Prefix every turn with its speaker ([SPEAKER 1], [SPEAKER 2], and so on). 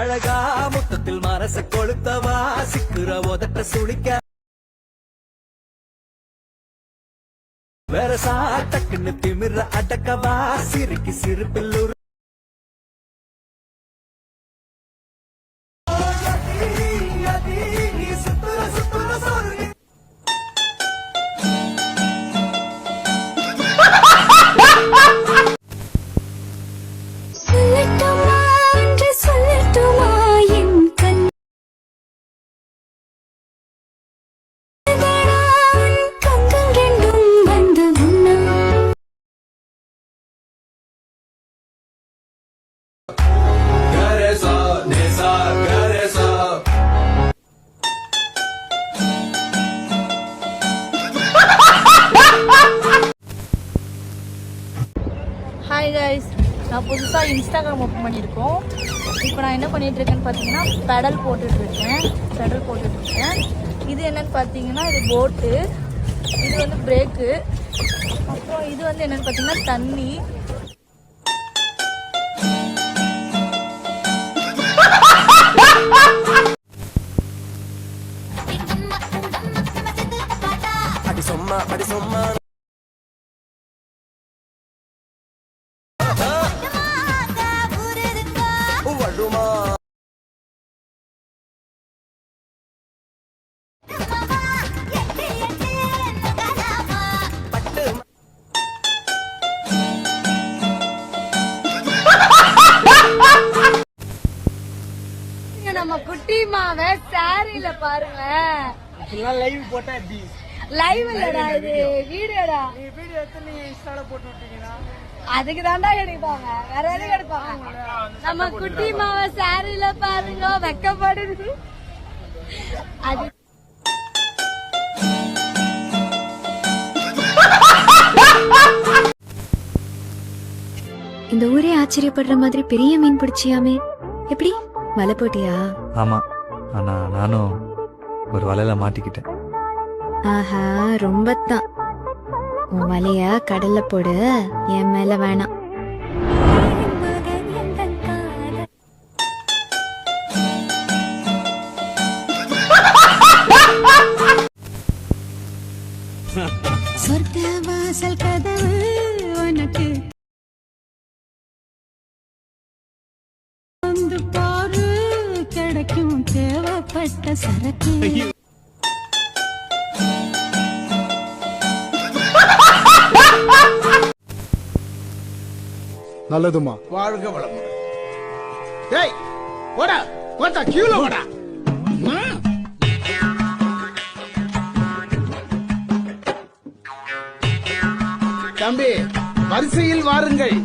[SPEAKER 1] அழகா முத்தத்தில் மரச கொளுத்தவா சிக்குற உதட்ட சுழிக்க வேற சாட்டக்குன்னு திமிர அடக்கவா சிரிக்கு சிரிப்பில்
[SPEAKER 2] ஹாய் கைஸ் நான் புதுசாக இன்ஸ்டாகிராம் ஓப்பன் பண்ணியிருக்கோம். இப்போ நான் என்ன பண்ணிகிட்ருக்கேன்னு பார்த்தீங்கன்னா பெடல் போட்டுட்ருக்கேன் பெடல் போட்டுட்ருக்கேன் இது என்னென்னு பார்த்தீங்கன்னா இது போட்டு இது வந்து பிரேக்கு அப்புறம் இது வந்து என்னென்னு பார்த்தீங்கன்னா தண்ணி.
[SPEAKER 1] அடி சும்மா அடி சும்மா.
[SPEAKER 2] நம்ம குட்டி மாவை சாரியில பாருங்க.
[SPEAKER 3] இப்பெல்லாம் லைவ் போட்டா எப்படி?
[SPEAKER 2] லைவ் இல்லடா இது? வீடியோடா.
[SPEAKER 3] நீ வீடியோ எடுத்து இன்ஸ்டால போட்டு விட்டீங்கன்னா.
[SPEAKER 2] அதுக்கு தாண்டா எடுப்பாங்க. வேற எதுக்கு எடுப்பாங்க? நம்ம குட்டி மாவை சாரியில பாருங்க. வெக்கப்படுது அது
[SPEAKER 4] இந்த ஊரே ஆச்சரியப்படுற மாதிரி பெரிய மீன் பிடிச்சியாமே. எப்படி? வலை போட்டியா?
[SPEAKER 5] ஆமா. ஆனா நானும் ஒரு வலையில மாட்டிக்கிட்டேன்.
[SPEAKER 4] ஆஹா ரொம்ப தான் உன் வலைய கடல்ல போடு. என் மேல வேணாம். சொர்க்க வாசல் கதவு தேவைப்பட்ட சரக்கு.
[SPEAKER 6] நல்லதுமா.
[SPEAKER 3] வாழ்க வளமுடன். டேய் போடா போட்டா கியூல போடா. ம். தம்பி வரிசையில் வாருங்கள்.